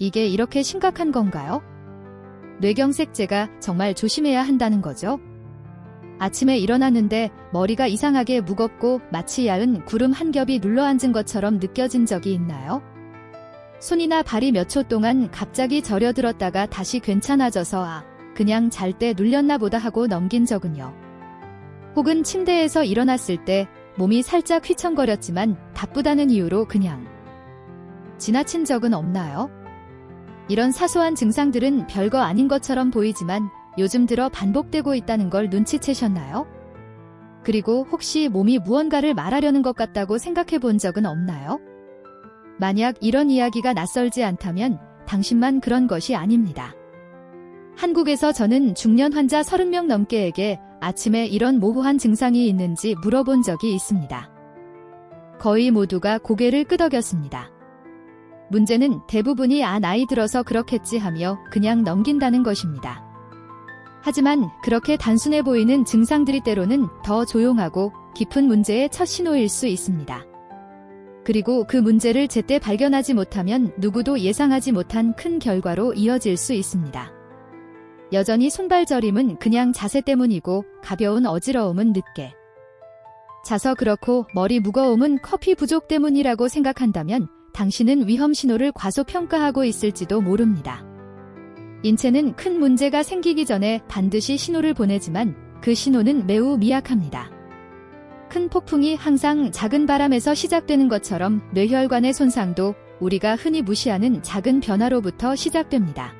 이게 이렇게 심각한 건가요? 뇌경색제가 정말 조심해야 한다는 거죠? 아침에 일어났는데 머리가 이상하게 무겁고 마치 야은 구름 한 겹이 눌러앉은 것처럼 느껴진 적이 있나요? 손이나 발이 몇 초 동안 갑자기 저려들었다가 다시 괜찮아져서 아, 그냥 잘 때 눌렸나 보다 하고 넘긴 적은요. 혹은 침대에서 일어났을 때 몸이 살짝 휘청거렸지만 바쁘다는 이유로 그냥 지나친 적은 없나요? 이런 사소한 증상들은 별거 아닌 것처럼 보이지만 요즘 들어 반복되고 있다는 걸 눈치채셨나요? 그리고 혹시 몸이 무언가를 말하려는 것 같다고 생각해 본 적은 없나요? 만약 이런 이야기가 낯설지 않다면 당신만 그런 것이 아닙니다. 한국에서 저는 중년 환자 30명 넘게에게 아침에 이런 모호한 증상이 있는지 물어본 적이 있습니다. 거의 모두가 고개를 끄덕였습니다. 문제는 대부분이 아 나이 들어서 그렇겠지 하며 그냥 넘긴다는 것입니다. 하지만 그렇게 단순해 보이는 증상들이 때로는 더 조용하고 깊은 문제의 첫 신호일 수 있습니다. 그리고 그 문제를 제때 발견하지 못하면 누구도 예상하지 못한 큰 결과로 이어질 수 있습니다. 여전히 손발 저림은 그냥 자세 때문이고 가벼운 어지러움은 늦게. 자서 그렇고 머리 무거움은 커피 부족 때문이라고 생각한다면 당신은 위험 신호를 과소평가하고 있을지도 모릅니다. 인체는 큰 문제가 생기기 전에 반드시 신호를 보내지만 그 신호는 매우 미약합니다. 큰 폭풍이 항상 작은 바람에서 시작되는 것처럼 뇌혈관의 손상도 우리가 흔히 무시하는 작은 변화로부터 시작됩니다.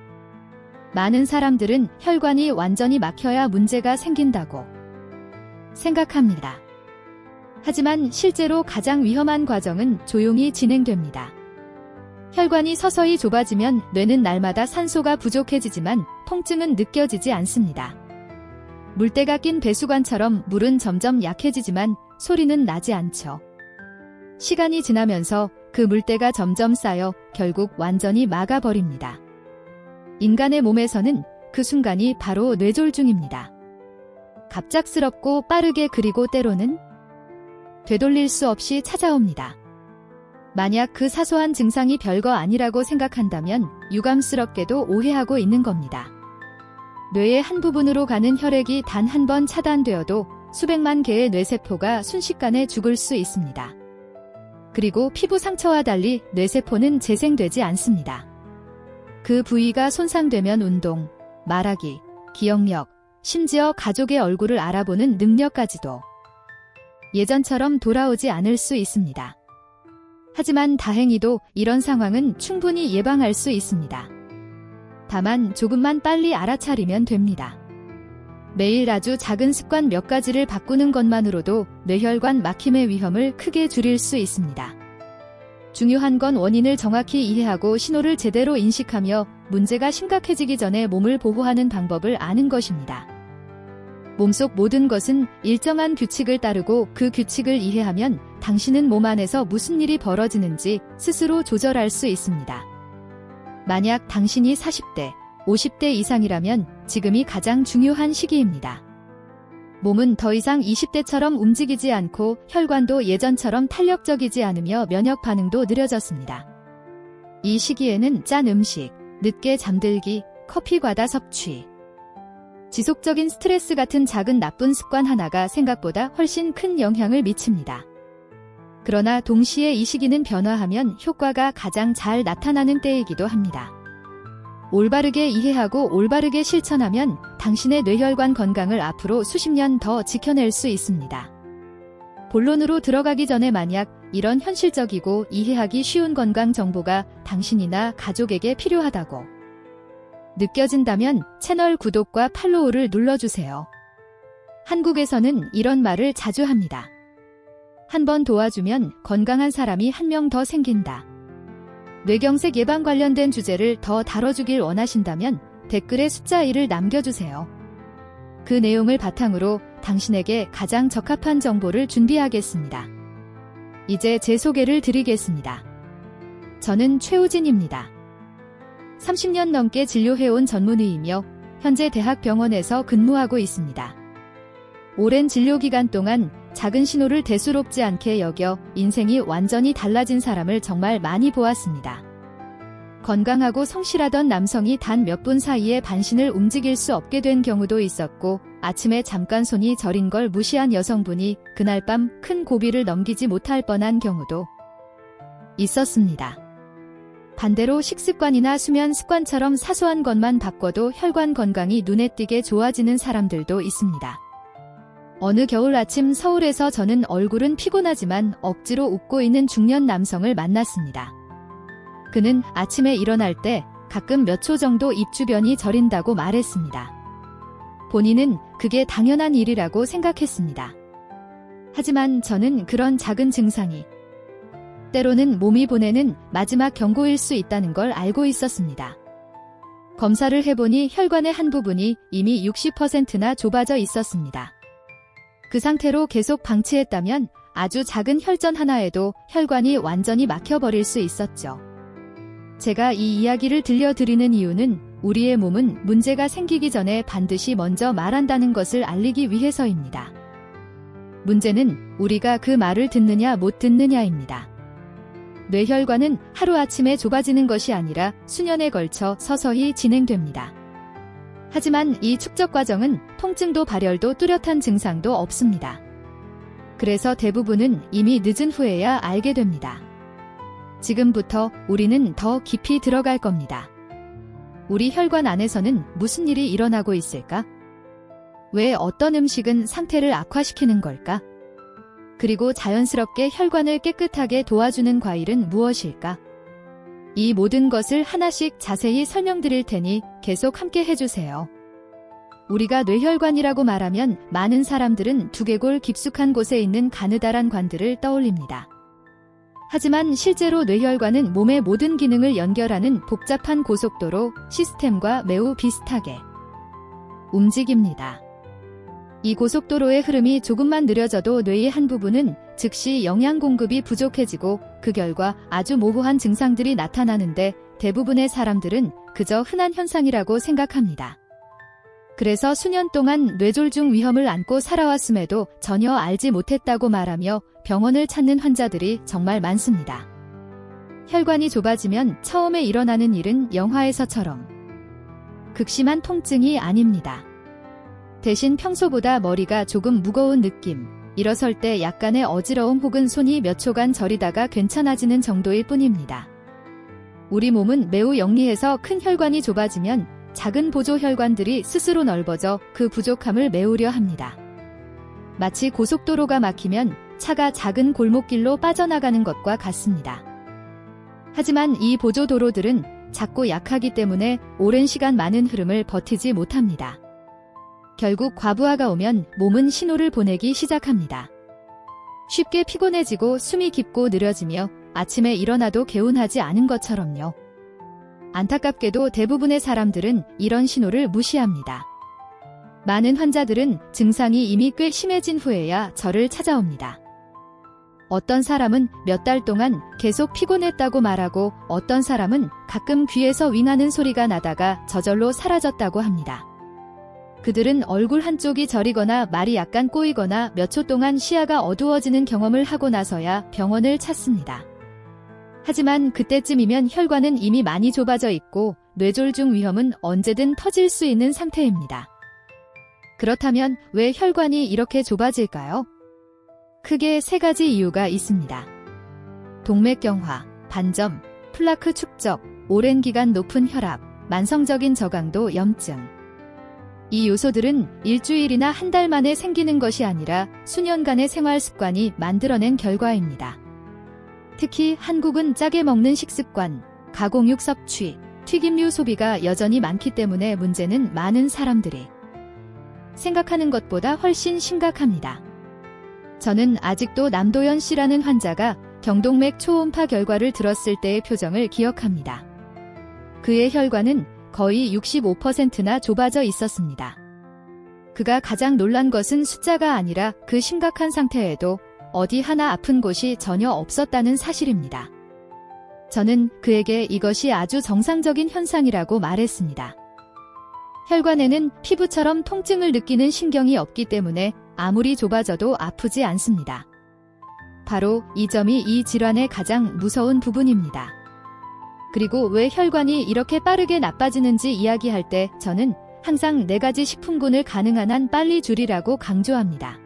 많은 사람들은 혈관이 완전히 막혀야 문제가 생긴다고 생각합니다. 하지만 실제로 가장 위험한 과정은 조용히 진행됩니다. 혈관이 서서히 좁아지면 뇌는 날마다 산소가 부족해지지만 통증은 느껴지지 않습니다. 물때가 낀 배수관처럼 물은 점점 약해지지만 소리는 나지 않죠. 시간이 지나면서 그 물때가 점점 쌓여 결국 완전히 막아버립니다. 인간의 몸에서는 그 순간이 바로 뇌졸중입니다. 갑작스럽고 빠르게 그리고 때로는 되돌릴 수 없이 찾아옵니다. 만약 그 사소한 증상이 별거 아니라고 생각한다면 유감스럽게도 오해하고 있는 겁니다. 뇌의 한 부분으로 가는 혈액이 단 한 번 차단되어도 수백만 개의 뇌세포가 순식간에 죽을 수 있습니다. 그리고 피부 상처와 달리 뇌세포는 재생되지 않습니다. 그 부위가 손상되면 운동, 말하기, 기억력, 심지어 가족의 얼굴을 알아보는 능력까지도 예전처럼 돌아오지 않을 수 있습니다. 하지만 다행히도 이런 상황은 충분히 예방할 수 있습니다. 다만 조금만 빨리 알아차리면 됩니다. 매일 아주 작은 습관 몇 가지를 바꾸는 것만으로도 뇌혈관 막힘의 위험을 크게 줄일 수 있습니다. 중요한 건 원인을 정확히 이해하고 신호를 제대로 인식하며 문제가 심각해지기 전에 몸을 보호하는 방법을 아는 것입니다. 몸속 모든 것은 일정한 규칙을 따르고 그 규칙을 이해하면 당신은 몸 안에서 무슨 일이 벌어지는지 스스로 조절할 수 있습니다. 만약 당신이 40대, 50대 이상이라면 지금이 가장 중요한 시기입니다. 몸은 더 이상 20대처럼 움직이지 않고 혈관도 예전처럼 탄력적이지 않으며 면역 반응도 느려졌습니다. 이 시기에는 짠 음식, 늦게 잠들기, 커피 과다 섭취, 지속적인 스트레스 같은 작은 나쁜 습관 하나가 생각보다 훨씬 큰 영향을 미칩니다. 그러나 동시에 이 시기는 변화하면 효과가 가장 잘 나타나는 때이기도 합니다. 올바르게 이해하고 올바르게 실천하면 당신의 뇌혈관 건강을 앞으로 수십 년 더 지켜낼 수 있습니다. 본론으로 들어가기 전에 만약 이런 현실적이고 이해하기 쉬운 건강 정보가 당신이나 가족에게 필요하다고 느껴진다면 채널 구독과 팔로우를 눌러주세요. 한국에서는 이런 말을 자주 합니다. 한 번 도와주면 건강한 사람이 한 명 더 생긴다. 뇌경색 예방 관련된 주제를 더 다뤄주길 원하신다면 댓글에 숫자 1을 남겨주세요. 그 내용을 바탕으로 당신에게 가장 적합한 정보를 준비하겠습니다. 이제 제 소개를 드리겠습니다. 저는 최우진입니다. 30년 넘게 진료해온 전문의이며 현재 대학병원에서 근무하고 있습니다. 오랜 진료 기간 동안 작은 신호를 대수롭지 않게 여겨 인생이 완전히 달라진 사람을 정말 많이 보았습니다. 건강하고 성실하던 남성이 단 몇 분 사이에 반신을 움직일 수 없게 된 경우도 있었고, 아침에 잠깐 손이 저린 걸 무시한 여성분이 그날 밤 큰 고비를 넘기지 못할 뻔한 경우도 있었습니다. 반대로 식습관이나 수면 습관처럼 사소한 것만 바꿔도 혈관 건강이 눈에 띄게 좋아지는 사람들도 있습니다. 어느 겨울 아침 서울에서 저는 얼굴은 피곤하지만 억지로 웃고 있는 중년 남성을 만났습니다. 그는 아침에 일어날 때 가끔 몇 초 정도 입 주변이 저린다고 말했습니다. 본인은 그게 당연한 일이라고 생각했습니다. 하지만 저는 그런 작은 증상이 때로는 몸이 보내는 마지막 경고일 수 있다는 걸 알고 있었습니다. 검사를 해보니 혈관의 한 부분이 이미 60%나 좁아져 있었습니다. 그 상태로 계속 방치했다면 아주 작은 혈전 하나에도 혈관이 완전히 막혀버릴 수 있었죠. 제가 이 이야기를 들려드리는 이유는 우리의 몸은 문제가 생기기 전에 반드시 먼저 말한다는 것을 알리기 위해서입니다. 문제는 우리가 그 말을 듣느냐 못 듣느냐입니다. 뇌혈관은 하루아침에 좁아지는 것이 아니라 수년에 걸쳐 서서히 진행됩니다. 하지만 이 축적 과정은 통증도 발열도 뚜렷한 증상도 없습니다. 그래서 대부분은 이미 늦은 후에야 알게 됩니다. 지금부터 우리는 더 깊이 들어갈 겁니다. 우리 혈관 안에서는 무슨 일이 일어나고 있을까? 왜 어떤 음식은 상태를 악화시키는 걸까? 그리고 자연스럽게 혈관을 깨끗하게 도와주는 과일은 무엇일까? 이 모든 것을 하나씩 자세히 설명드릴 테니 계속 함께 해주세요. 우리가 뇌혈관이라고 말하면 많은 사람들은 두개골 깊숙한 곳에 있는 가느다란 관들을 떠올립니다. 하지만 실제로 뇌혈관은 몸의 모든 기능을 연결하는 복잡한 고속도로 시스템과 매우 비슷하게 움직입니다. 이 고속도로의 흐름이 조금만 느려져도 뇌의 한 부분은 즉시 영양 공급이 부족해지고 그 결과 아주 모호한 증상들이 나타나는데 대부분의 사람들은 그저 흔한 현상이라고 생각합니다. 그래서 수년 동안 뇌졸중 위험을 안고 살아왔음에도 전혀 알지 못했다고 말하며 병원을 찾는 환자들이 정말 많습니다. 혈관이 좁아지면 처음에 일어나는 일은 영화에서처럼 극심한 통증이 아닙니다. 대신 평소보다 머리가 조금 무거운 느낌, 일어설 때 약간의 어지러움 혹은 손이 몇 초간 저리다가 괜찮아지는 정도일 뿐입니다. 우리 몸은 매우 영리해서 큰 혈관이 좁아지면 작은 보조 혈관들이 스스로 넓어져 그 부족함을 메우려 합니다. 마치 고속도로가 막히면 차가 작은 골목길로 빠져나가는 것과 같습니다. 하지만 이 보조 도로들은 작고 약하기 때문에 오랜 시간 많은 흐름을 버티지 못합니다. 결국 과부하가 오면 몸은 신호를 보내기 시작합니다. 쉽게 피곤해지고 숨이 깊고 느려지며 아침에 일어나도 개운하지 않은 것처럼요. 안타깝게도 대부분의 사람들은 이런 신호를 무시합니다. 많은 환자들은 증상이 이미 꽤 심해진 후에야 저를 찾아옵니다. 어떤 사람은 몇 달 동안 계속 피곤했다고 말하고 어떤 사람은 가끔 귀에서 윙하는 소리가 나다가 저절로 사라졌다고 합니다. 그들은 얼굴 한쪽이 저리거나 말이 약간 꼬이거나 몇 초 동안 시야가 어두워지는 경험을 하고 나서야 병원을 찾습니다. 하지만 그때쯤이면 혈관은 이미 많이 좁아져 있고 뇌졸중 위험은 언제든 터질 수 있는 상태입니다. 그렇다면 왜 혈관이 이렇게 좁아질까요? 크게 세 가지 이유가 있습니다. 동맥경화, 반점, 플라크 축적, 오랜 기간 높은 혈압, 만성적인 저강도 염증. 이 요소들은 일주일이나 한 달 만에 생기는 것이 아니라 수년간의 생활 습관이 만들어낸 결과입니다. 특히 한국은 짜게 먹는 식습관, 가공육 섭취, 튀김류 소비가 여전히 많기 때문에 문제는 많은 사람들이 생각하는 것보다 훨씬 심각합니다. 저는 아직도 남도현 씨라는 환자가 경동맥 초음파 결과를 들었을 때의 표정을 기억합니다. 그의 혈관은 거의 65%나 좁아져 있었습니다. 그가 가장 놀란 것은 숫자가 아니라 그 심각한 상태에도 어디 하나 아픈 곳이 전혀 없었다는 사실입니다. 저는 그에게 이것이 아주 정상적인 현상이라고 말했습니다. 혈관에는 피부처럼 통증을 느끼는 신경이 없기 때문에 아무리 좁아져도 아프지 않습니다. 바로 이 점이 이 질환의 가장 무서운 부분입니다. 그리고 왜 혈관이 이렇게 빠르게 나빠지는지 이야기할 때 저는 항상 네 가지 식품군을 가능한 한 빨리 줄이라고 강조합니다.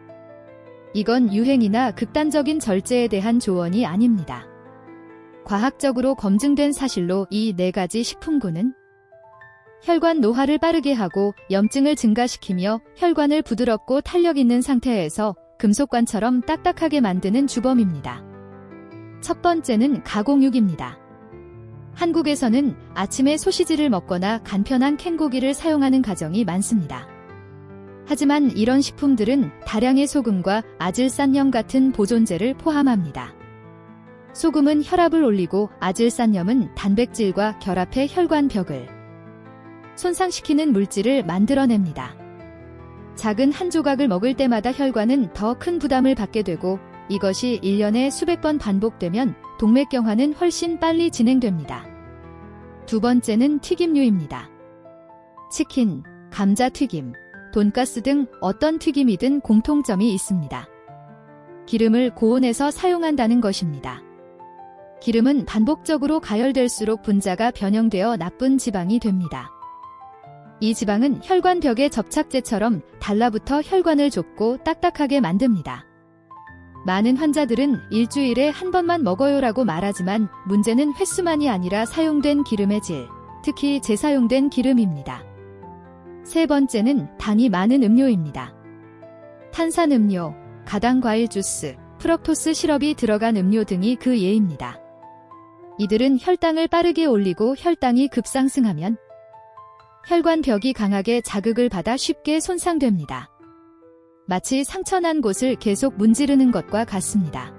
이건 유행이나 극단적인 절제에 대한 조언이 아닙니다. 과학적으로 검증된 사실로 이 네 가지 식품군은 혈관 노화를 빠르게 하고 염증을 증가시키며 혈관을 부드럽고 탄력 있는 상태에서 금속관처럼 딱딱하게 만드는 주범입니다. 첫 번째는 가공육입니다. 한국에서는 아침에 소시지를 먹거나 간편한 캔고기를 사용하는 가정이 많습니다. 하지만 이런 식품들은 다량의 소금과 아질산염 같은 보존제를 포함합니다. 소금은 혈압을 올리고 아질산염은 단백질과 결합해 혈관 벽을 손상시키는 물질을 만들어냅니다. 작은 한 조각을 먹을 때마다 혈관은 더 큰 부담을 받게 되고 이것이 1년에 수백 번 반복되면 동맥경화는 훨씬 빨리 진행됩니다. 두 번째는 튀김류입니다. 치킨, 감자튀김, 돈가스 등 어떤 튀김이든 공통점이 있습니다. 기름을 고온에서 사용한다는 것입니다. 기름은 반복적으로 가열될수록 분자가 변형되어 나쁜 지방이 됩니다. 이 지방은 혈관 벽의 접착제처럼 달라붙어 혈관을 좁고 딱딱하게 만듭니다. 많은 환자들은 일주일에 한 번만 먹어요라고 말하지만 문제는 횟수만이 아니라 사용된 기름의 질, 특히 재사용된 기름입니다. 세 번째는 당이 많은 음료입니다. 탄산음료, 가당과일 주스, 프럭토스 시럽이 들어간 음료 등이 그 예입니다. 이들은 혈당을 빠르게 올리고 혈당이 급상승하면 혈관 벽이 강하게 자극을 받아 쉽게 손상됩니다. 마치 상처난 곳을 계속 문지르는 것과 같습니다.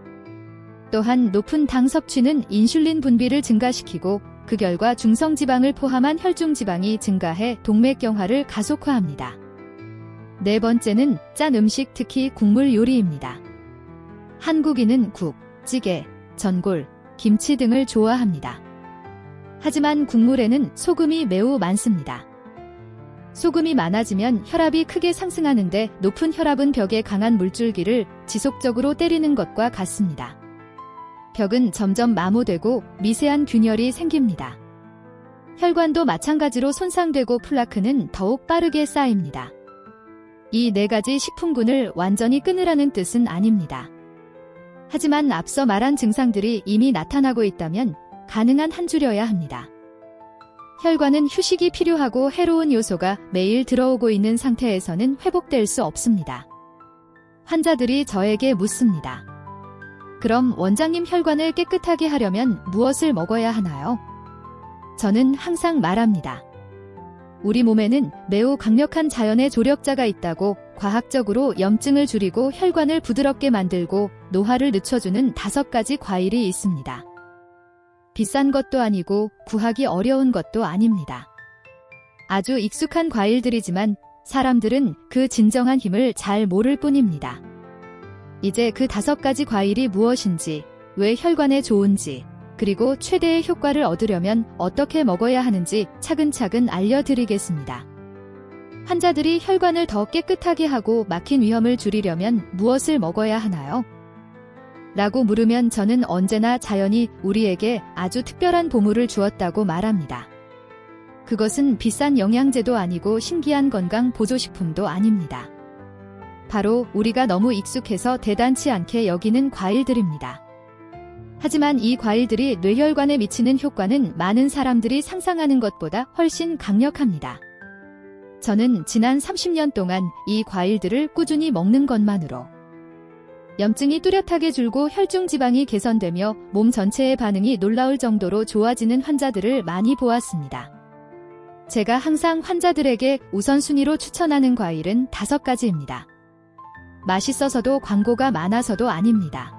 또한 높은 당 섭취는 인슐린 분비를 증가시키고 그 결과 중성지방을 포함한 혈중지방이 증가해 동맥경화를 가속화합니다. 네 번째는 짠 음식 특히 국물 요리입니다. 한국인은 국, 찌개, 전골, 김치 등을 좋아합니다. 하지만 국물에는 소금이 매우 많습니다. 소금이 많아지면 혈압이 크게 상승하는데 높은 혈압은 벽에 강한 물줄기를 지속적으로 때리는 것과 같습니다. 벽은 점점 마모되고 미세한 균열이 생깁니다. 혈관도 마찬가지로 손상되고 플라크는 더욱 빠르게 쌓입니다. 이 네 가지 식품군을 완전히 끊으라는 뜻은 아닙니다. 하지만 앞서 말한 증상들이 이미 나타나고 있다면 가능한 한 줄여야 합니다. 혈관은 휴식이 필요하고 해로운 요소가 매일 들어오고 있는 상태에서는 회복될 수 없습니다. 환자들이 저에게 묻습니다. 그럼 원장님 혈관을 깨끗하게 하려면 무엇을 먹어야 하나요? 저는 항상 말합니다. 우리 몸에는 매우 강력한 자연의 조력자가 있다고 과학적으로 염증을 줄이고 혈관을 부드럽게 만들고 노화를 늦춰주는 다섯 가지 과일이 있습니다. 비싼 것도 아니고 구하기 어려운 것도 아닙니다. 아주 익숙한 과일들이지만 사람들은 그 진정한 힘을 잘 모를 뿐입니다. 이제 그 다섯 가지 과일이 무엇인지, 왜 혈관에 좋은지, 그리고 최대의 효과를 얻으려면 어떻게 먹어야 하는지 차근차근 알려드리겠습니다. 환자들이 혈관을 더 깨끗하게 하고 막힌 위험을 줄이려면 무엇을 먹어야 하나요? 라고 물으면 저는 언제나 자연이 우리에게 아주 특별한 보물을 주었다고 말합니다. 그것은 비싼 영양제도 아니고 신기한 건강 보조식품도 아닙니다. 바로 우리가 너무 익숙해서 대단치 않게 여기는 과일들입니다. 하지만 이 과일들이 뇌혈관에 미치는 효과는 많은 사람들이 상상하는 것보다 훨씬 강력합니다. 저는 지난 30년 동안 이 과일들을 꾸준히 먹는 것만으로 염증이 뚜렷하게 줄고 혈중 지방이 개선되며 몸 전체의 반응이 놀라울 정도로 좋아지는 환자들을 많이 보았습니다. 제가 항상 환자들에게 우선순위로 추천하는 과일은 다섯 가지입니다. 맛있어서도 광고가 많아서도 아닙니다.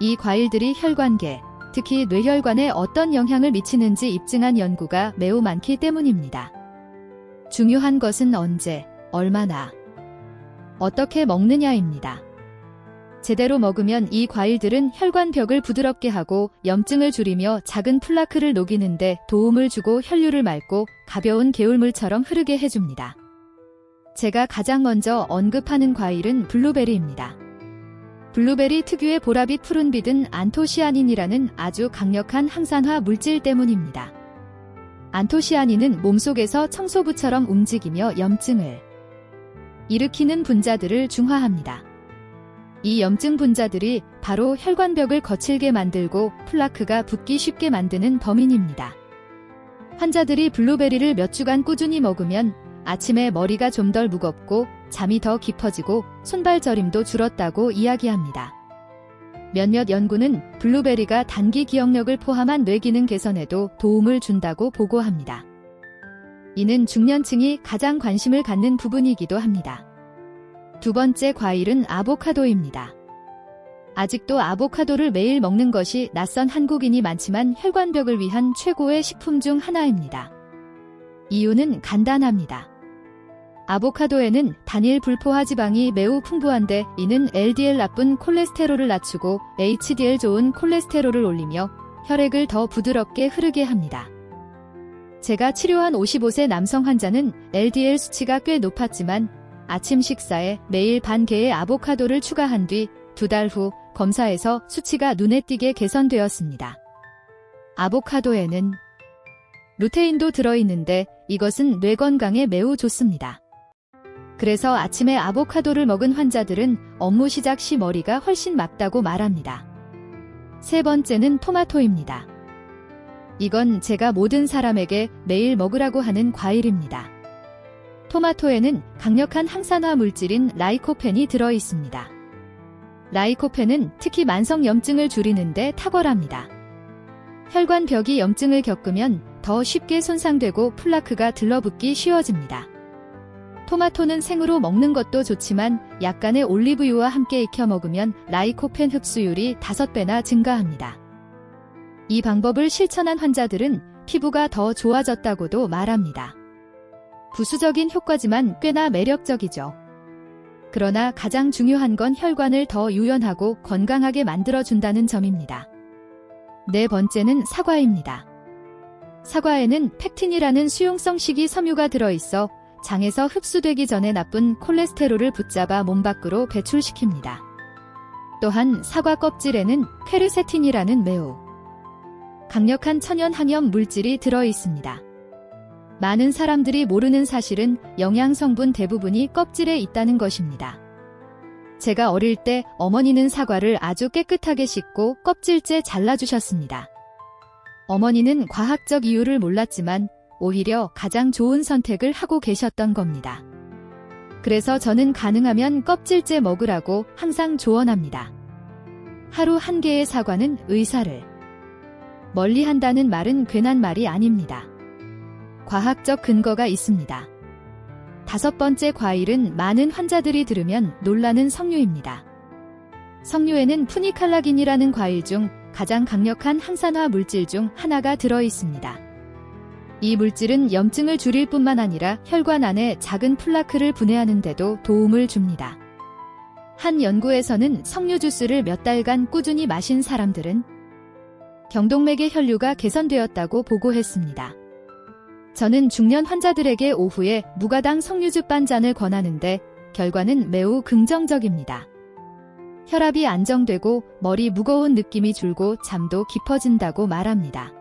이 과일들이 혈관계, 특히 뇌혈관에 어떤 영향을 미치는지 입증한 연구가 매우 많기 때문입니다. 중요한 것은 언제, 얼마나, 어떻게 먹느냐입니다. 제대로 먹으면 이 과일들은 혈관벽을 부드럽게 하고 염증을 줄이며 작은 플라크를 녹이는데 도움을 주고 혈류를 맑고 가벼운 개울물처럼 흐르게 해줍니다. 제가 가장 먼저 언급하는 과일은 블루베리입니다. 블루베리 특유의 보라빛 푸른빛은 안토시아닌이라는 아주 강력한 항산화 물질 때문입니다. 안토시아닌은 몸속에서 청소부처럼 움직이며 염증을 일으키는 분자들을 중화합니다. 이 염증 분자들이 바로 혈관벽을 거칠게 만들고 플라크가 붙기 쉽게 만드는 범인입니다. 환자들이 블루베리를 몇 주간 꾸준히 먹으면 아침에 머리가 좀 덜 무겁고 잠이 더 깊어지고 손발 저림도 줄었다고 이야기합니다. 몇몇 연구는 블루베리가 단기 기억력을 포함한 뇌기능 개선에도 도움을 준다고 보고합니다. 이는 중년층이 가장 관심을 갖는 부분이기도 합니다. 두 번째 과일은 아보카도입니다. 아직도 아보카도를 매일 먹는 것이 낯선 한국인이 많지만 혈관벽을 위한 최고의 식품 중 하나입니다. 이유는 간단합니다. 아보카도에는 단일 불포화 지방이 매우 풍부한데 이는 LDL 나쁜 콜레스테롤을 낮추고 HDL 좋은 콜레스테롤을 올리며 혈액을 더 부드럽게 흐르게 합니다. 제가 치료한 55세 남성 환자는 LDL 수치가 꽤 높았지만 아침 식사에 매일 반 개의 아보카도를 추가한 뒤 두 달 후 검사에서 수치가 눈에 띄게 개선되었습니다. 아보카도에는 루테인도 들어있는데 이것은 뇌 건강에 매우 좋습니다. 그래서 아침에 아보카도를 먹은 환자들은 업무 시작 시 머리가 훨씬 맑다고 말합니다. 세 번째는 토마토입니다. 이건 제가 모든 사람에게 매일 먹으라고 하는 과일입니다. 토마토에는 강력한 항산화 물질인 라이코펜이 들어 있습니다. 라이코펜은 특히 만성 염증을 줄이는데 탁월합니다. 혈관벽이 염증을 겪으면 더 쉽게 손상되고 플라크가 들러붙기 쉬워집니다. 토마토는 생으로 먹는 것도 좋지만 약간의 올리브유와 함께 익혀 먹으면 라이코펜 흡수율이 5배나 증가합니다. 이 방법을 실천한 환자들은 피부가 더 좋아졌다고도 말합니다. 부수적인 효과지만 꽤나 매력적이죠. 그러나 가장 중요한 건 혈관을 더 유연하고 건강하게 만들어준다는 점입니다. 네 번째는 사과입니다. 사과에는 팩틴이라는 수용성 식이 섬유가 들어있어 장에서 흡수되기 전에 나쁜 콜레스테롤을 붙잡아 몸 밖으로 배출시킵니다. 또한 사과 껍질에는 퀘르세틴이라는 매우 강력한 천연 항염 물질이 들어 있습니다. 많은 사람들이 모르는 사실은 영양 성분 대부분이 껍질에 있다는 것입니다. 제가 어릴 때 어머니는 사과를 아주 깨끗하게 씻고 껍질째 잘라주셨습니다. 어머니는 과학적 이유를 몰랐지만 오히려 가장 좋은 선택을 하고 계셨던 겁니다. 그래서 저는 가능하면 껍질째 먹으라고 항상 조언합니다. 하루 한 개의 사과는 의사를 멀리 한다는 말은 괜한 말이 아닙니다. 과학적 근거가 있습니다. 다섯 번째 과일은 많은 환자들이 들으면 놀라는 석류입니다. 석류에는 푸니칼라긴이라는 과일 중 가장 강력한 항산화 물질 중 하나가 들어 있습니다. 이 물질은 염증을 줄일 뿐만 아니라 혈관 안에 작은 플라크를 분해하는 데도 도움을 줍니다. 한 연구에서는 석류 주스를 몇 달간 꾸준히 마신 사람들은 경동맥의 혈류가 개선되었다고 보고했습니다. 저는 중년 환자들에게 오후에 무가당 석류즙 반잔을 권하는데 결과는 매우 긍정적입니다. 혈압이 안정되고 머리 무거운 느낌이 줄고 잠도 깊어진다고 말합니다.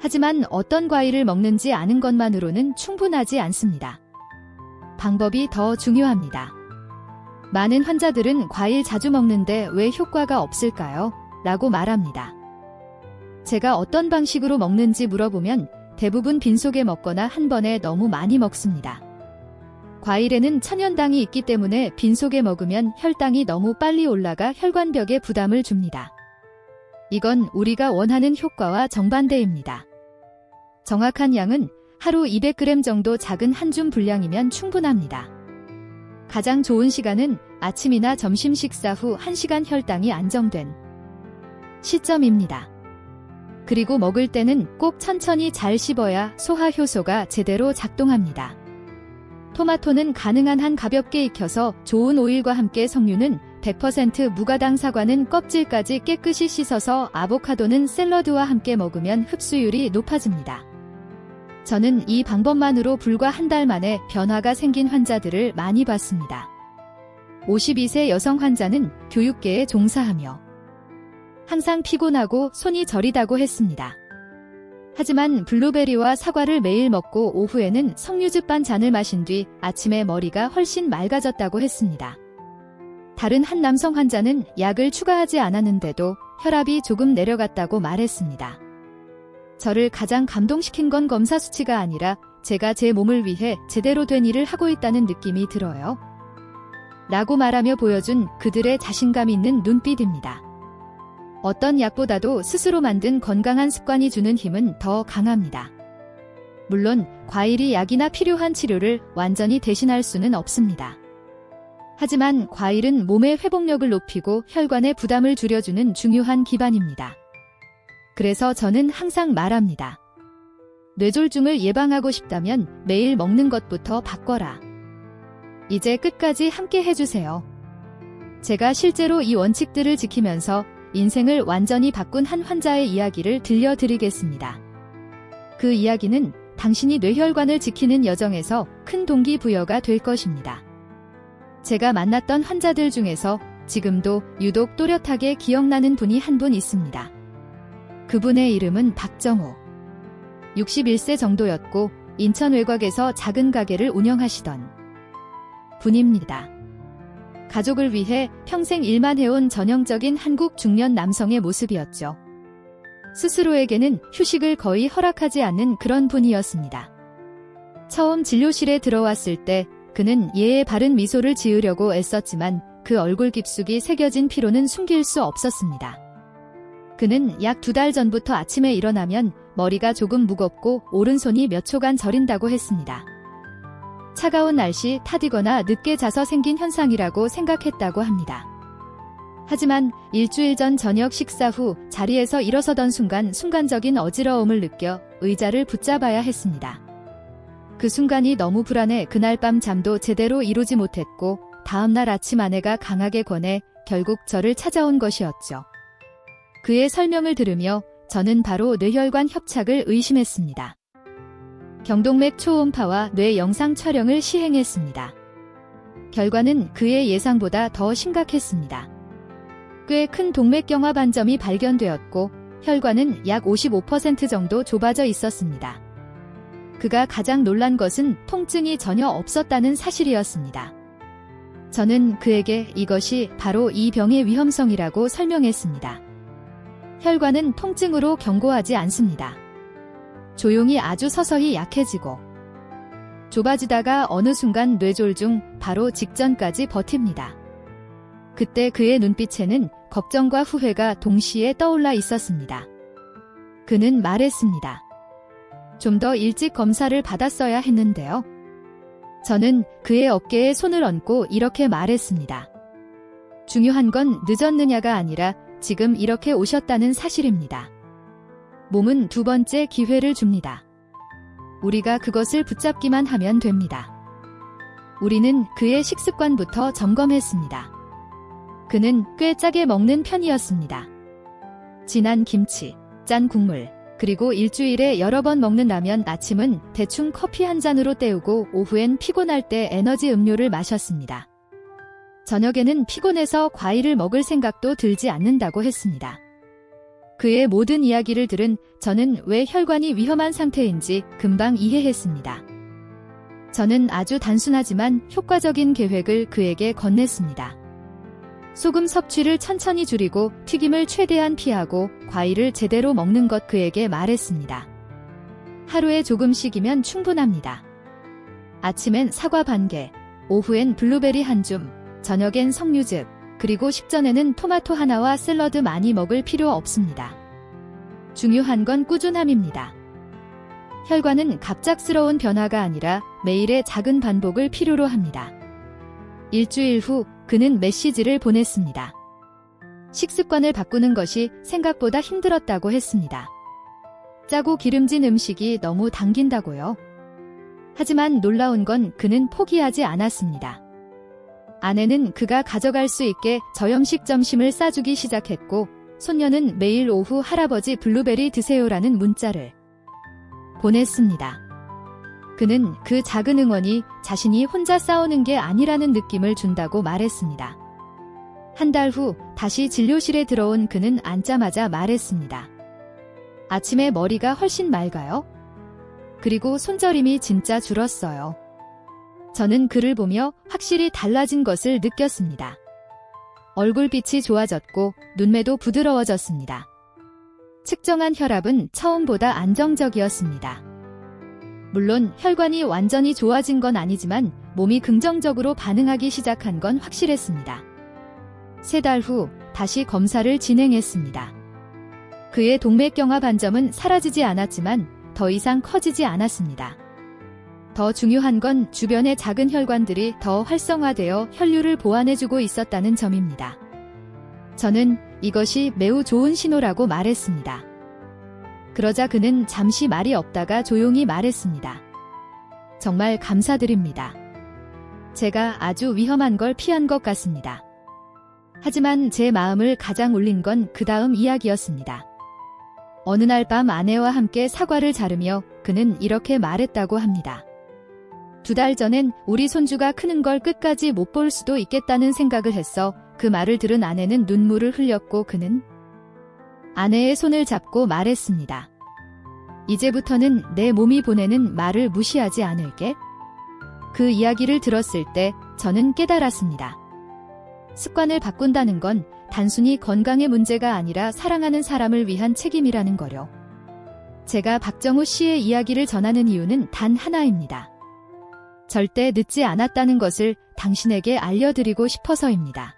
하지만 어떤 과일을 먹는지 아는 것만으로는 충분하지 않습니다. 방법이 더 중요합니다. 많은 환자들은 과일 자주 먹는데 왜 효과가 없을까요? 라고 말합니다. 제가 어떤 방식으로 먹는지 물어보면 대부분 빈속에 먹거나 한 번에 너무 많이 먹습니다. 과일에는 천연당이 있기 때문에 빈속에 먹으면 혈당이 너무 빨리 올라가 혈관벽에 부담을 줍니다. 이건 우리가 원하는 효과와 정반대입니다. 정확한 양은 하루 200g 정도 작은 한 줌 분량이면 충분합니다. 가장 좋은 시간은 아침이나 점심 식사 후 1시간 혈당이 안정된 시점입니다. 그리고 먹을 때는 꼭 천천히 잘 씹어야 소화 효소가 제대로 작동합니다. 토마토는 가능한 한 가볍게 익혀서 좋은 오일과 함께 석류는 100% 무가당 사과는 껍질까지 깨끗이 씻어서 아보카도는 샐러드와 함께 먹으면 흡수율이 높아집니다. 저는 이 방법만으로 불과 한 달 만에 변화가 생긴 환자들을 많이 봤습니다. 52세 여성 환자는 교육계에 종사하며 항상 피곤하고 손이 저리다고 했습니다. 하지만 블루베리와 사과를 매일 먹고 오후에는 석류즙 반 잔을 마신 뒤 아침에 머리가 훨씬 맑아졌다고 했습니다. 다른 한 남성 환자는 약을 추가하지 않았는데도 혈압이 조금 내려갔다고 말했습니다. 저를 가장 감동시킨 건 검사 수치가 아니라 제가 제 몸을 위해 제대로 된 일을 하고 있다는 느낌이 들어요. 라고 말하며 보여준 그들의 자신감 있는 눈빛입니다. 어떤 약보다도 스스로 만든 건강한 습관이 주는 힘은 더 강합니다. 물론 과일이 약이나 필요한 치료를 완전히 대신할 수는 없습니다. 하지만 과일은 몸의 회복력을 높이고 혈관의 부담을 줄여주는 중요한 기반입니다. 그래서 저는 항상 말합니다. 뇌졸중을 예방하고 싶다면 매일 먹는 것부터 바꿔라. 이제 끝까지 함께 해주세요. 제가 실제로 이 원칙들을 지키면서 인생을 완전히 바꾼 한 환자의 이야기를 들려드리겠습니다. 그 이야기는 당신이 뇌혈관을 지키는 여정에서 큰 동기부여가 될 것입니다. 제가 만났던 환자들 중에서 지금도 유독 또렷하게 기억나는 분이 한 분 있습니다. 그분의 이름은 박정호. 61세 정도였고 인천 외곽에서 작은 가게를 운영하시던 분입니다. 가족을 위해 평생 일만 해온 전형적인 한국 중년 남성의 모습이었죠. 스스로에게는 휴식을 거의 허락하지 않는 그런 분이었습니다. 처음 진료실에 들어왔을 때 그는 예의 바른 미소를 지으려고 애썼지만 그 얼굴 깊숙이 새겨진 피로는 숨길 수 없었습니다. 그는 약 두 달 전부터 아침에 일어나면 머리가 조금 무겁고 오른손이 몇 초간 저린다고 했습니다. 차가운 날씨 탓이거나 늦게 자서 생긴 현상이라고 생각했다고 합니다. 하지만 일주일 전 저녁 식사 후 자리에서 일어서던 순간 순간적인 어지러움을 느껴 의자를 붙잡아야 했습니다. 그 순간이 너무 불안해 그날 밤 잠도 제대로 이루지 못했고 다음날 아침 아내가 강하게 권해 결국 저를 찾아온 것이었죠. 그의 설명을 들으며 저는 바로 뇌혈관 협착을 의심했습니다. 경동맥 초음파와 뇌 영상 촬영을 시행했습니다. 결과는 그의 예상보다 더 심각했습니다. 꽤 큰 동맥경화 반점이 발견되었고 혈관은 약 55% 정도 좁아져 있었습니다. 그가 가장 놀란 것은 통증이 전혀 없었다는 사실이었습니다. 저는 그에게 이것이 바로 이 병의 위험성이라고 설명했습니다. 혈관은 통증으로 경고하지 않습니다. 조용히 아주 서서히 약해지고 좁아지다가 어느 순간 뇌졸중 바로 직전까지 버팁니다. 그때 그의 눈빛에는 걱정과 후회가 동시에 떠올라 있었습니다. 그는 말했습니다. 좀 더 일찍 검사를 받았어야 했는데요. 저는 그의 어깨에 손을 얹고 이렇게 말했습니다. 중요한 건 늦었느냐가 아니라 지금 이렇게 오셨다는 사실입니다. 몸은 두 번째 기회를 줍니다. 우리가 그것을 붙잡기만 하면 됩니다. 우리는 그의 식습관부터 점검했습니다. 그는 꽤 짜게 먹는 편이었습니다. 진한 김치, 짠 국물, 그리고 일주일에 여러 번 먹는 라면 아침은 대충 커피 한 잔으로 때우고 오후엔 피곤할 때 에너지 음료를 마셨습니다. 저녁에는 피곤해서 과일을 먹을 생각도 들지 않는다고 했습니다. 그의 모든 이야기를 들은 저는 왜 혈관이 위험한 상태인지 금방 이해했습니다. 저는 아주 단순하지만 효과적인 계획을 그에게 건넸습니다. 소금 섭취를 천천히 줄이고 튀김을 최대한 피하고 과일을 제대로 먹는 것 그에게 말했습니다. 하루에 조금씩이면 충분합니다. 아침엔 사과 반 개, 오후엔 블루베리 한 줌, 저녁엔 석류즙, 그리고 식전에는 토마토 하나와 샐러드 많이 먹을 필요 없습니다. 중요한 건 꾸준함입니다. 혈관은 갑작스러운 변화가 아니라 매일의 작은 반복을 필요로 합니다. 일주일 후 그는 메시지를 보냈습니다. 식습관을 바꾸는 것이 생각보다 힘들었다고 했습니다. 짜고 기름진 음식이 너무 당긴다고요. 하지만 놀라운 건 그는 포기하지 않았습니다. 아내는 그가 가져갈 수 있게 저염식 점심을 싸주기 시작했고 손녀는 매일 오후 할아버지 블루베리 드세요라는 문자를 보냈습니다. 그는 그 작은 응원이 자신이 혼자 싸우는 게 아니라는 느낌을 준다고 말했습니다. 한 달 후 다시 진료실에 들어온 그는 앉자마자 말했습니다. 아침에 머리가 훨씬 맑아요. 그리고 손저림이 진짜 줄었어요. 저는 그를 보며 확실히 달라진 것을 느꼈습니다. 얼굴빛이 좋아졌고 눈매도 부드러워졌습니다. 측정한 혈압은 처음보다 안정적이었습니다. 물론 혈관이 완전히 좋아진 건 아니지만 몸이 긍정적으로 반응하기 시작한 건 확실했습니다. 세 달 후 다시 검사를 진행했습니다. 그의 동맥경화 반점은 사라지지 않았지만 더 이상 커지지 않았습니다. 더 중요한 건 주변의 작은 혈관들이 더 활성화되어 혈류를 보완해주고 있었다는 점입니다. 저는 이것이 매우 좋은 신호라고 말했습니다. 그러자 그는 잠시 말이 없다가 조용히 말했습니다. 정말 감사드립니다. 제가 아주 위험한 걸 피한 것 같습니다. 하지만 제 마음을 가장 울린 건 그 다음 이야기였습니다. 어느 날 밤 아내와 함께 사과를 자르며 그는 이렇게 말했다고 합니다. 두 달 전엔 우리 손주가 크는 걸 끝까지 못 볼 수도 있겠다는 생각을 했어 그 말을 들은 아내는 눈물을 흘렸고 그는 아내의 손을 잡고 말했습니다. 이제부터는 내 몸이 보내는 말을 무시하지 않을게. 그 이야기를 들었을 때 저는 깨달았습니다. 습관을 바꾼다는 건 단순히 건강의 문제가 아니라 사랑하는 사람을 위한 책임이라는 거려. 제가 박정우 씨의 이야기를 전하는 이유는 단 하나입니다. 절대 늦지 않았다는 것을 당신에게 알려드리고 싶어서입니다.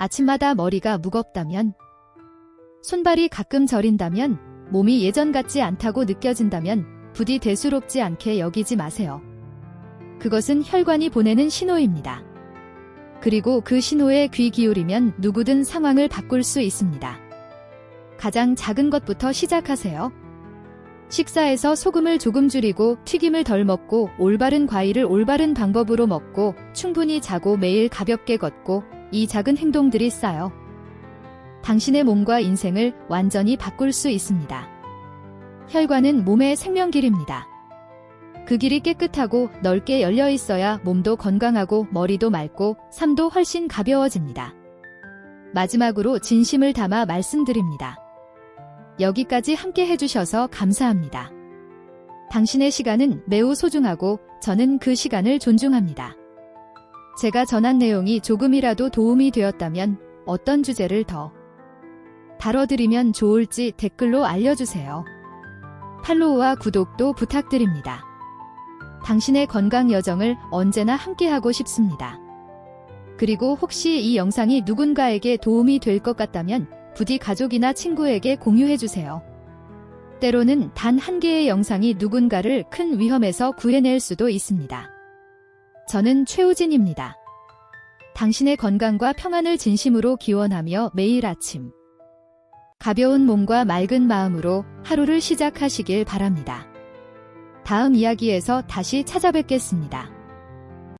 아침마다 머리가 무겁다면, 손발이 가끔 저린다면, 몸이 예전 같지 않다고 느껴진다면 부디 대수롭지 않게 여기지 마세요. 그것은 혈관이 보내는 신호입니다. 그리고 그 신호에 귀 기울이면 누구든 상황을 바꿀 수 있습니다. 가장 작은 것부터 시작하세요. 식사에서 소금을 조금 줄이고 튀김을 덜 먹고 올바른 과일을 올바른 방법으로 먹고 충분히 자고 매일 가볍게 걷고 이 작은 행동들이 쌓여 당신의 몸과 인생을 완전히 바꿀 수 있습니다. 혈관은 몸의 생명길입니다. 그 길이 깨끗하고 넓게 열려 있어야 몸도 건강하고 머리도 맑고 삶도 훨씬 가벼워집니다. 마지막으로 진심을 담아 말씀드립니다. 여기까지 함께 해주셔서 감사합니다. 당신의 시간은 매우 소중하고 저는 그 시간을 존중합니다. 제가 전한 내용이 조금이라도 도움이 되었다면 어떤 주제를 더 다뤄드리면 좋을지 댓글로 알려주세요. 팔로우와 구독도 부탁드립니다. 당신의 건강 여정을 언제나 함께하고 싶습니다. 그리고 혹시 이 영상이 누군가에게 도움이 될 것 같다면 부디 가족이나 친구에게 공유해주세요. 때로는 단 한 개의 영상이 누군가를 큰 위험에서 구해낼 수도 있습니다. 저는 최우진입니다. 당신의 건강과 평안을 진심으로 기원하며 매일 아침 가벼운 몸과 맑은 마음으로 하루를 시작하시길 바랍니다. 다음 이야기에서 다시 찾아뵙겠습니다.